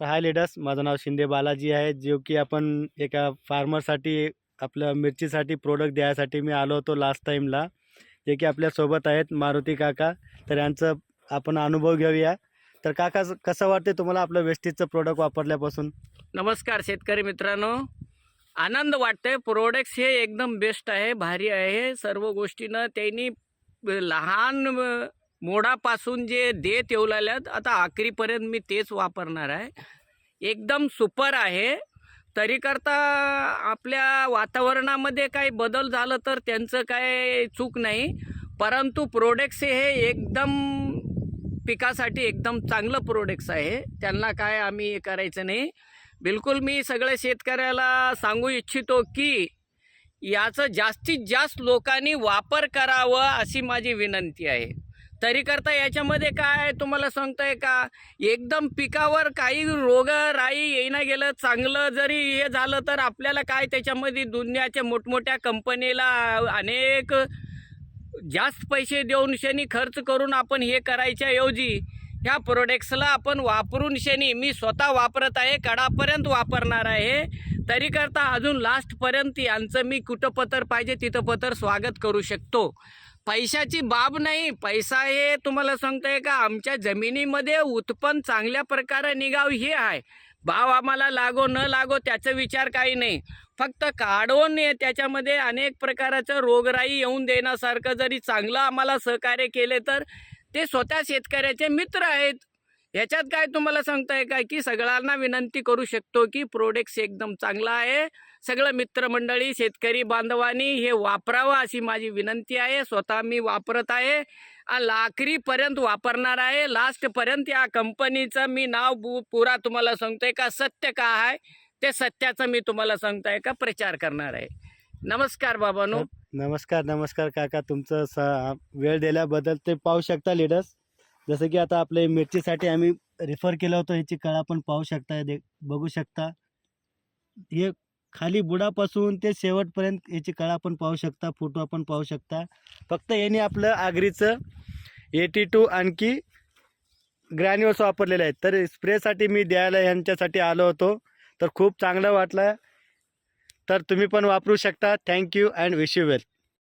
हाय lettuce माझं नाव शिंदे बालाजी आहे. जो की आपण एका फार्मरसाठी आपलं मिरचीसाठी प्रोडक्ट द्यायसाठी मी आलो होतो लास्ट टाईमला जे की आपल्यासोबत आहेत मारुती काका. तर यांचं आपण अनुभव घेऊया. तर काका कसं वाटते तुम्हाला आपलं वेस्टीजचं प्रोडक्ट वापरल्यापासून? नमस्कार शेतकरी मित्रांनो. आनंद वाटतंय. प्रोडक्ट्स हे एकदम बेस्ट आहे भारी आहे. सर्व गोष्टीनं त्यांनी लहान मोडापासून जे देत येऊ लागल्यात आता आखरीपर्यंत मी तेच वापरणार आहे. एकदम सुपर आहे. तरी करता आपल्या वातावरणामध्ये काही बदल झालं तर त्यांचं काय चूक नाही. परंतु प्रोडक्ट्स हे एकदम पिकासाठी एकदम चांगलं प्रोडक्ट्स आहे. त्यांना काय आम्ही हे करायचं नाही. बिलकुल मी सगळ्या शेतकऱ्याला सांगू इच्छितो की याचं जास्तीत जास्त लोकांनी वापर करावं अशी माझी विनंती आहे. तरी करता याच्यामध्ये काय तुम्हाला सांगतोय का? एकदम पिकावर काही रोग राई येईना गेलं चांगलं जरी हे झालं तर आपल्याला काय त्याच्यामध्ये दुनियाच्या मोठमोठ्या कंपनीला अनेक जास्त पैसे देऊन शनी खर्च करून आपण हे करायच्या ऐवजी ह्या प्रोडक्ट्सला आपण वापरून शनी मी स्वतः वापरत आहे कडापर्यंत वापरणार आहे. तरी करता अजून लास्टपर्यंत यांचं मी कुठं पत्र पाहिजे तिथं पत्र स्वागत करू शकतो. पैशाची बाब नाही. पैसा हे तुम्हाला सांगतोय का आमच्या जमिनीमध्ये उत्पन्न चांगल्या प्रकारे निघाव हे आहे. भाव आम्हाला लागो न लागो त्याचा विचार काही नाही. फक्त काढून ये- त्याच्यामध्ये अनेक प्रकारचं रोगराई येऊन देण्यासारखं जरी चांगलं आम्हाला सहकार्य केले तर ते स्वतः शेतकऱ्याचे मित्र आहेत. याच्यात काय तुम्हाला सांगताय काय की सगळ्यांना विनंती करू शकतो की प्रोडक्ट्स एकदम चांगला आहे. सगळं मित्रमंडळी शेतकरी बांधवानी हे वापरावं अशी माझी विनंती आहे. स्वतः मी वापरत आहे. आणि वापरणार आहे. लास्टपर्यंत या कंपनीचं मी नाव बु- पुरा तुम्हाला सांगतोय का? सत्य का आहे? ते सत्याचं मी तुम्हाला सांगताय का? प्रचार करणार आहे. नमस्कार बाबानो. नमस्कार नमस्कार काका. तुमचं स वेळ दिल्याबद्दल ते पाहू शकता लीडर्स जसं की आता आपल्या मिरचीसाठी आम्ही रेफर केलं होतं ह्याची कळा पण पाहू शकता दे बघू शकता. हे खाली बुडापासून ते शेवटपर्यंत याची कळा पण पाहू शकता फोटो आपण पाहू शकता. फक्त याने आपलं आगरीचं एटी टू आणखी ग्रॅन्युअल्स वापरलेले आहेत. तर स्प्रेसाठी मी द्यायला यांच्यासाठी आलो होतो. तर खूप चांगलं वाटलं. तर तुम्ही पण वापरू शकता. Thank you and wish you well